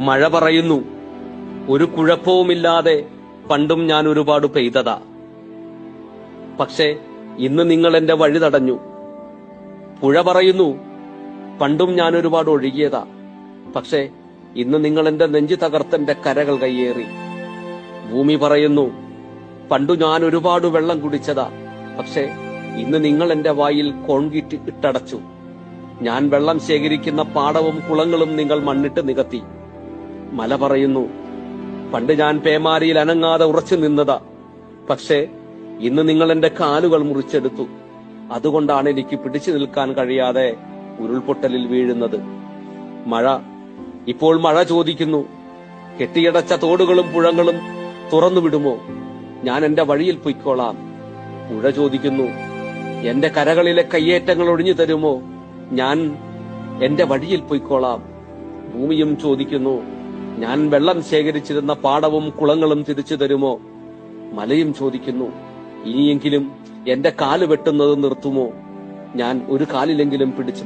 മഴ പറയുന്നു. ഒരു കുഴപ്പവുമില്ലാതെ പണ്ടും ഞാൻ ഒരുപാട് പെയ്തതാ. പക്ഷേ ഇന്ന് നിങ്ങൾ എന്റെ വഴി തടഞ്ഞു. പുഴ പറയുന്നു പണ്ടും ഞാൻ ഒരുപാട് ഒഴുകിയതാ. പക്ഷേ ഇന്ന് നിങ്ങൾ എന്റെ നെഞ്ചു തകർത്തെന്റെ കരകൾ കയ്യേറി. ഭൂമി പറയുന്നു പണ്ടു ഞാൻ ഒരുപാട് വെള്ളം കുടിച്ചതാ. പക്ഷേ ഇന്ന് നിങ്ങൾ എന്റെ വായിൽ കോൺക്രീറ്റ് ഇട്ടടച്ചു. ഞാൻ വെള്ളം ശേഖരിക്കുന്ന പാടവും കുളങ്ങളും നിങ്ങൾ മണ്ണിട്ട് നികത്തി. മല പറയുന്നു. പണ്ട് ഞാൻ പേമാരിയിൽ അനങ്ങാതെ ഉറച്ചു നിന്നതാ. പക്ഷേ ഇന്ന് നിങ്ങൾ എന്റെ കാലുകൾ മുറിച്ചെടുത്തു. അതുകൊണ്ടാണ് എനിക്ക് പിടിച്ചു നിൽക്കാൻ കഴിയാതെ ഉരുൾപൊട്ടലിൽ വീഴുന്നത്. മഴ. ഇപ്പോൾ മഴ ചോദിക്കുന്നു. കെട്ടിയടച്ച തോടുകളും പുഴങ്ങളും തുറന്നു വിടുമോ ഞാൻ എന്റെ വഴിയിൽ പൊയ്ക്കോളാം. പുഴ ചോദിക്കുന്നു. എന്റെ കരകളിലെ കയ്യേറ്റങ്ങൾ ഒഴിഞ്ഞു തരുമോ? ഞാൻ എന്റെ വഴിയിൽ പൊയ്ക്കോളാം. ഭൂമിയും ചോദിക്കുന്നു. ഞാൻ വെള്ളം ശേഖരിച്ചിരുന്ന പാടവും കുളങ്ങളും തിരിച്ചു തരുമോ? മലയും ചോദിക്കുന്നു. ഇനിയെങ്കിലും എന്റെ കാൽ വെട്ടുന്നത് നിർത്തുമോ? ഞാൻ ഒരു കാലിലെങ്കിലും പിടിച്ചു